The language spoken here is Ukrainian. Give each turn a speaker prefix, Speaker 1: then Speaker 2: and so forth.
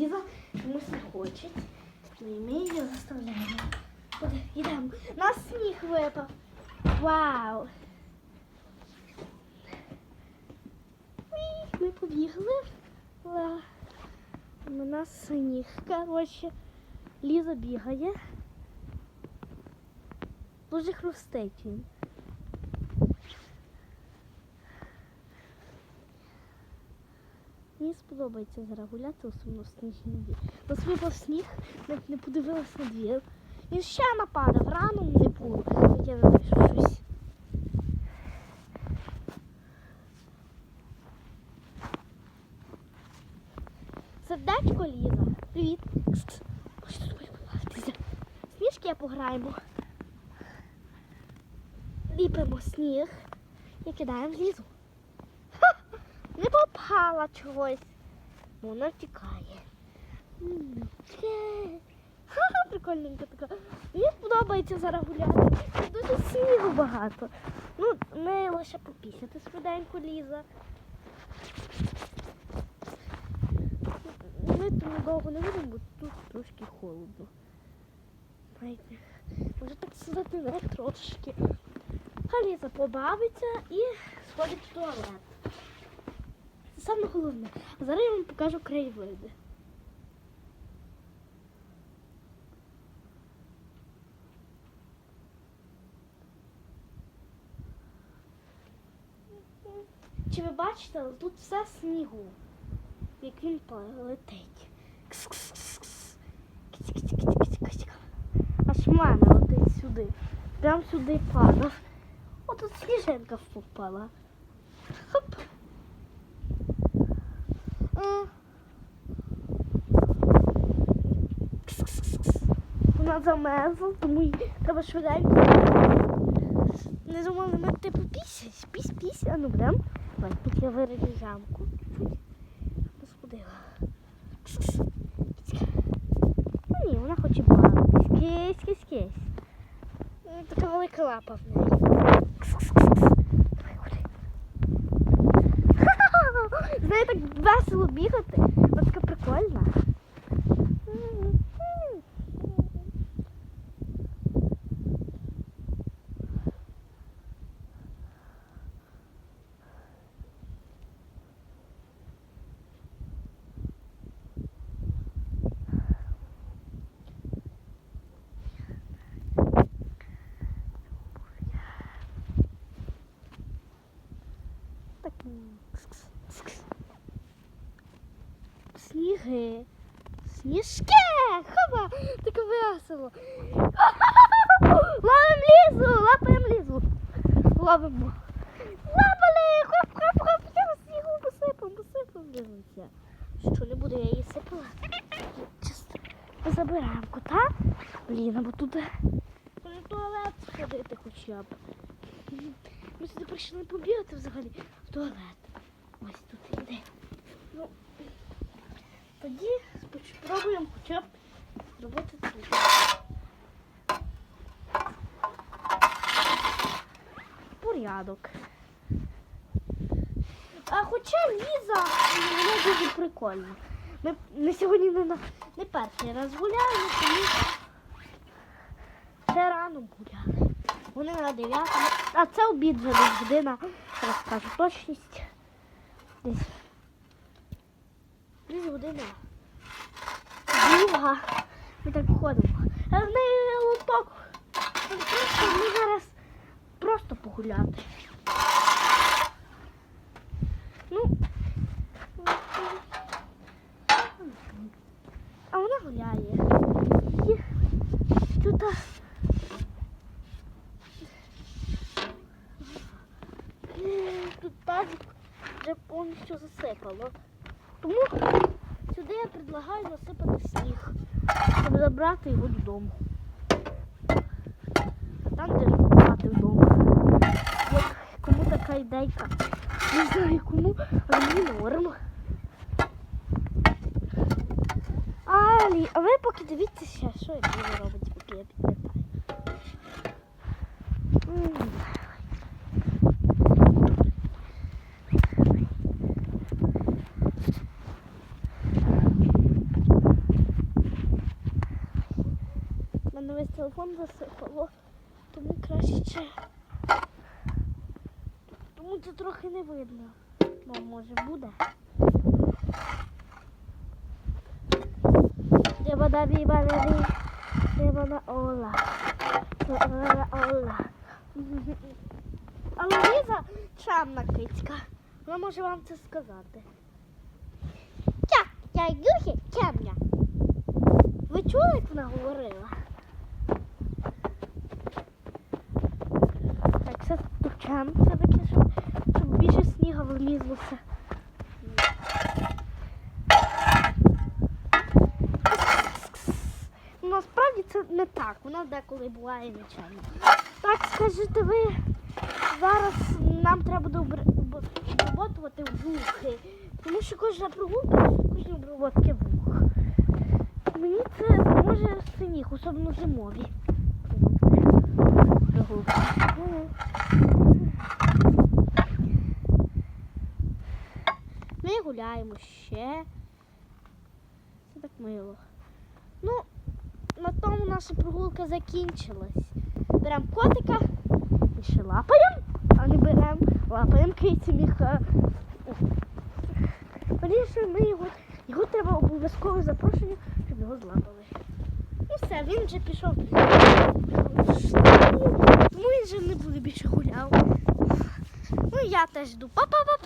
Speaker 1: Ліза чомусь не хоче. Ми її заставляємо. Куди? Йдемо. На сніг випав. Вау! Ми побігли. У нас сніг, коротше. Ліза бігає. Дуже хрустить він. Мені сподобається зараз гуляти, особливо в сніжній двір. Нас випав сніг, навіть не подивилась на двір. Він ще нападав, рано не було. От Я що щось. Сердечко Ліза. Привіт. Ось тут будемо бавитися. Сніжки я пограємо. Ліпимо сніг і кидаємо в лізу. Ха! Чогось. Вона втікає. Ха-ха, прикольненька така. Мені подобається зараз гуляти. Дуже снігу багато. Ну, ми лише попісяти швиденько ліза. Ми тут довго не будемо, бо тут трошки холодно. Знаєте, може так сидати не трошки. Хай Ліза побавиться і сходить в туалет. Це саме головне. А зараз я вам покажу краєвиди. Чи ви бачите, тут все снігу, як він летить. Кс-кс-кс-кс. Кіць-кіць-кіць-кіць-кіць. Аж в мене летить сюди. Прям сюди падав. О, тут сніжинка впала. Хоп. Вона замерзла, тому їй треба швиденько. Не думали, ми типу пісь, пісь, пісь, а ну будем. Давай, тут я виріжу ямку. Розбудила. Ну ні, вона хоче бавитись. Кись, кись, кись. Така велика лапа в неї. Кс-кс-кс-кс. Давай, ходи. Ха-ха-ха! Знає, так весело бігати. Вона така прикольна. Так. кс-кс, кс-кс. Сніги. Сніжки! Хова! Так весело. Ловим лізу! Лапаємо лізу. Ловимо. Лапали! Хоп-хоп-хоп! Я снігу посипам, посипам. Дивіться. Що не буду я її сипала. Чисто забираємо кота. Блін, або тут в туалет сходити хоча б. Ми сюди прийшли побігати взагалі в туалет. Ось тут іде. Ну, тоді спробуємо хоча б зробити тут. Порядок. А хоча Ліза, вона дуже прикольна. Ми, ми сьогодні не, на- не перший раз гуляємо, тому ще рано гуляли. Вони на 9. А це обід вже година. Зараз скажу точність. Десь. Десь година. Друга. Ми так ходимо. А в неї лоток. Ми зараз просто погуляти. Ну. А вона гуляє. Є. Тут. а, Тут вже повністю засипало. Тому сюди я предлагаю насипати сніг, щоб забрати його додому. А там де брати вдома. Кому така ідейка. Не знаю кому, але мені норм. Алі, а ви поки дивіться ще, що я буду робити, поки я підпитаю. М. телефон засипало. Тому краще. Тому це трохи не видно. Бо може буде. Де вода біба леві, де вона ола. Де вона ола. А Луїза чемна кицька. Вона може вам це сказати. Я, я Юхі темня. Ви чули, як вона говорила? Так, товчем все-таки, щоб, більше снігу влізлося. Насправді це не так, вона деколи буває нечайно. Так, скажете ви, зараз нам треба обр- вухи, тому що кожна прогулка, кожна оброботки вух. Мені це може синіг, особливо зимові. Прогулки. Гуляємо ще. Це так мило. Ну, на тому наша прогулка закінчилась. Беремо котика і ще лапаємо, а не беремо, лапаємо киці міха. Ми його, його треба обов'язково запрошення, щоб його злапали. Ну все, він вже пішов. Тому він вже не буде більше гуляв. Ну я теж йду. Па-па-па-па.